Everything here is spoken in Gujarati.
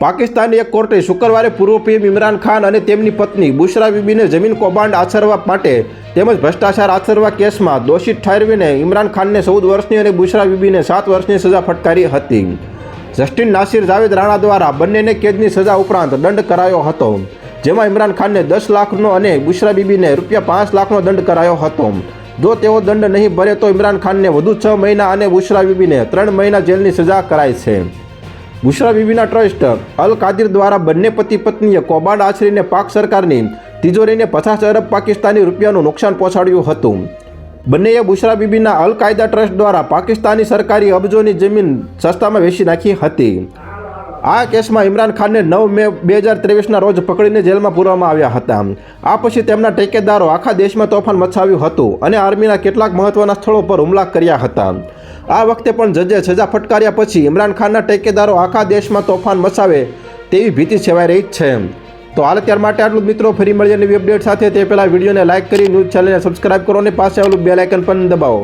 પાકિસ્તાની એક કોર્ટે શુક્રવારે પૂર્વ પીએમ ઇમરાન ખાન અને તેમની પત્ની બુશરા બીબીને જમીન કૌભાંડ આચરવા માટે તેમજ ભ્રષ્ટાચાર આચરવા કેસમાં દોષિત ઠેરવીને ઇમરાન ખાનને ચૌદ વર્ષની અને બુશરા બીબીને સાત વર્ષની સજા ફટકારી હતી. જસ્ટિન નાસિર, જાવેદ રાણા દ્વારા બંનેને કેદની સજા ઉપરાંત દંડ કરાયો હતો, જેમાં ઇમરાન ખાનને દસ લાખનો અને બુશરા બીબીને રૂપિયા પાંચ લાખનો દંડ કરાયો હતો. જો તેઓ દંડ નહીં ભરે તો ઇમરાન ખાનને વધુ છ મહિના અને બુશરા બીબીને ત્રણ મહિના જેલની સજા કરાય છે. બુશરા બીબીના ટ્રસ્ટ અલ કાદિર દ્વારા બંને પતિ પત્નીએ કોબાડ આચરીને પાક સરકારની તિજોરીને પચાસ અરબ પાકિસ્તાની રૂપિયાનું નુકસાન પહોંચાડ્યું હતું. બંનેએ બુશરા બીબીના અલ કાયદા ટ્રસ્ટ દ્વારા પાકિસ્તાની સરકારી અબજોની જમીન સસ્તામાં વેચી નાખી હતી. આ કેસમાં ઇમરાન ખાનને નવ મે બે હજાર ત્રેવીસના રોજ પકડીને જેલમાં પૂરવામાં આવ્યા હતા. આ પછી તેમના ટેકેદારો આખા દેશમાં તોફાન મચાવ્યું હતું અને આર્મીના કેટલાક મહત્વના સ્થળો પર હુમલા કર્યા હતા. આ વખતે પણ જજે સજા ફટકાર્યા પછી ઇમરાન ખાનના ટેકેદારો આખા દેશમાં તોફાન મચાવે તેવી ભીતિ સેવાઈ રહી છે. તો હાલ ત્યાર માટે આટલું મિત્રો, ફરી મળીએ નવી અપડેટ સાથે. તે પહેલાં વિડીયોને લાઇક કરી, ન્યૂઝ ચેનલને સબસ્ક્રાઇબ કરો અને પાસે આવેલું બેલ આઇકન પણ દબાવો.